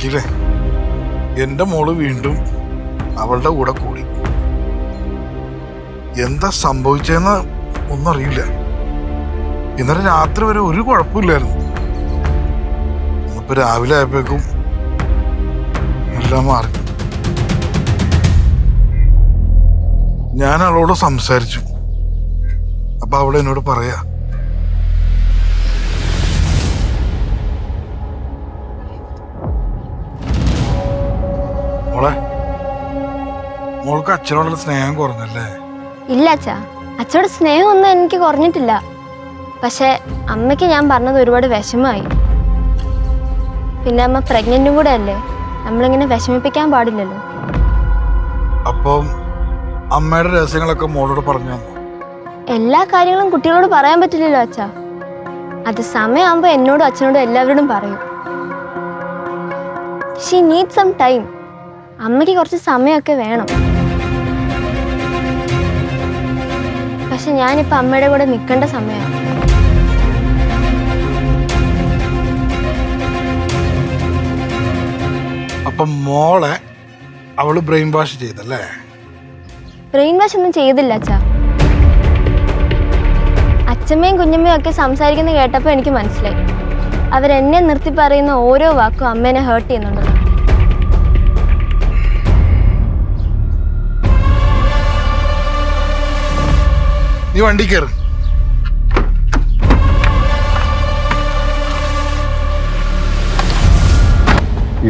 വക്കീലെ എന്റെ മോൾ വീണ്ടും അവളുടെ കൂടെ കൂടി. എന്താ സംഭവിച്ചതെന്ന് ഒന്നും അറിയില്ല ഇന്നലെ രാത്രി വരെ ഒരു കുഴപ്പമില്ലായിരുന്നു. ഇന്നിപ്പോ രാവിലെ ആയപ്പോഴേക്കും എല്ലാം മാറി. ഞാൻ അവളോട് സംസാരിച്ചു. അപ്പൊ അവൾ എന്നോട് പറയാ മോൾക്ക് അച്ഛനോടുള്ള സ്നേഹം കുറഞ്ഞല്ലേ? ഇല്ല അച്ഛാ. അച്ഛയുടെ സ്നേഹമൊന്നും എനിക്ക് കുറഞ്ഞിട്ടില്ല. പക്ഷെ അമ്മയ്ക്ക് ഞാൻ പറഞ്ഞത് ഒരുപാട് വിഷമമായി. പിന്നെ അമ്മ പ്രഗ്നന്റും കൂടെ അല്ലേ? നമ്മളിങ്ങനെ വിഷമിപ്പിക്കാൻ പാടില്ലല്ലോ. അപ്പം അമ്മയുടെ രഹസ്യങ്ങളൊക്കെ മോളോട് പറഞ്ഞു? തന്നു എല്ലാ കാര്യങ്ങളും കുട്ടികളോട് പറയാൻ പറ്റില്ലല്ലോ അച്ഛാ. അത് സമയമാകുമ്പോൾ എന്നോടും അച്ഛനോടും എല്ലാവരോടും പറയും. ഷീ നീഡ് സം ടൈം അമ്മയ്ക്ക് കുറച്ച് സമയമൊക്കെ വേണം. പക്ഷെ ഞാനിപ്പോൾ അമ്മയുടെ കൂടെ നിൽക്കേണ്ട സമയമാണ് അപ്പം മോളെ അവൾ ബ്രെയിൻ വാഷ് ചെയ്തല്ലേ? ബ്രെയിൻ വാഷ് ഒന്നും ചെയ്തില്ല അച്ഛാ. അച്ഛമ്മയും കുഞ്ഞമ്മയും ഒക്കെ സംസാരിക്കുന്നത് കേട്ടപ്പോൾ എനിക്ക് മനസ്സിലായി. അവരെന്നെ നിർത്തി പറയുന്ന ഓരോ വാക്കും അമ്മേനെ ഹേർട്ട് ചെയ്യുന്നുണ്ട്. നീ വണ്ടി കയറ്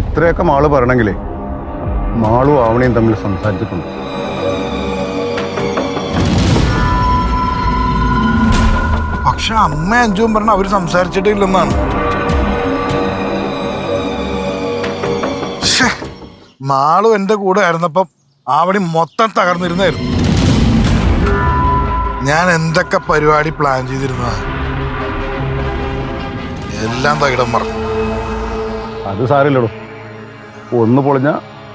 ഇത്രയൊക്കെ മാൾ പറയണമെങ്കിലേ മാളും ആവണയും തമ്മിൽ സംസാരിച്ചിട്ടുണ്ട്. പക്ഷെ അമ്മ അഞ്ചും പറഞ്ഞ അവർ സംസാരിച്ചിട്ടില്ലെന്നാണ്. മാളും എന്റെ കൂടെ ആയിരുന്നപ്പം ആവണി മൊത്തം തകർന്നിരുന്നായിരുന്നു. ഞാൻ എന്തൊക്കെ പരിപാടി പ്ലാൻ ചെയ്തിരുന്ന? എല്ലാം തകിടം മറന്നു അത് സാരില്ലടോ ഒന്ന് പൊളിഞ്ഞ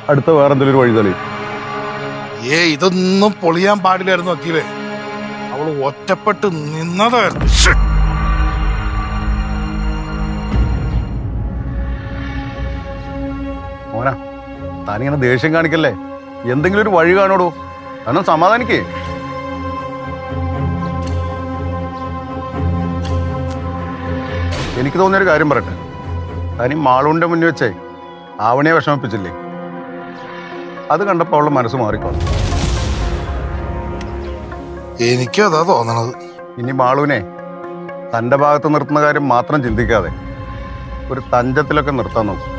അടുത്ത വേറെ എന്തെങ്കിലും ഒരു വഴി തെളിയും. ഏ ഇതൊന്നും പൊളിയാൻ പാടില്ലായിരുന്നു വക്കീലേ. അവൾ ഒറ്റപ്പെട്ട് നിന്നതായിരുന്നു. മോനാ താനിങ്ങനെ ദേഷ്യം കാണിക്കല്ലേ? എന്തെങ്കിലും ഒരു വഴി കാണോടോ കാരണം സമാധാനിക്കേ. എനിക്ക് തോന്നിയൊരു കാര്യം പറയട്ടെ? തനി മാളുവിന്റെ മുന്നിൽ വെച്ചേ ആവണിയെ വിഷമിപ്പിച്ചില്ലേ? അത് കണ്ടപ്പോൾ അവളുടെ മനസ്സ് മാറിക്കോളും. എനിക്കും അതാ തോന്നണത്. ഇനി മാളുവിനെ തന്റെ ഭാഗത്ത് നിർത്തുന്ന കാര്യം മാത്രം ചിന്തിക്കാതെ ഒരു തഞ്ചത്തിലൊക്കെ നിർത്താൻ നോക്കും.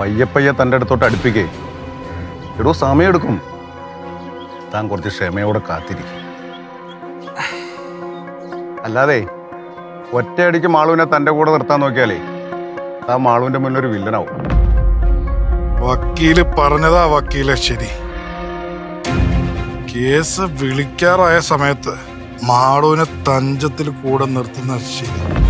പയ്യെ പയ്യെ തന്റെ അടുത്തോട്ട് അടുപ്പിക്കേ. എടോ സമയമെടുക്കും. താൻ കുറച്ച് ക്ഷമയോടെ കാത്തിരിക്കും. അല്ലാതെ ഒറ്റയടിക്ക് മാളുവിനെ തന്റെ കൂടെ നിർത്താൻ നോക്കിയാലേ ആ മാളുവിന്റെ മുന്നിൽ ഒരു വില്ലനാവും. വക്കീൽ പറഞ്ഞതാ വക്കീലെ ശരി. കേസ് വിളിക്കാറായ സമയത്ത് മാളുവിനെ തഞ്ചത്തിൽ കൂടെ നിർത്തുന്ന ശരി.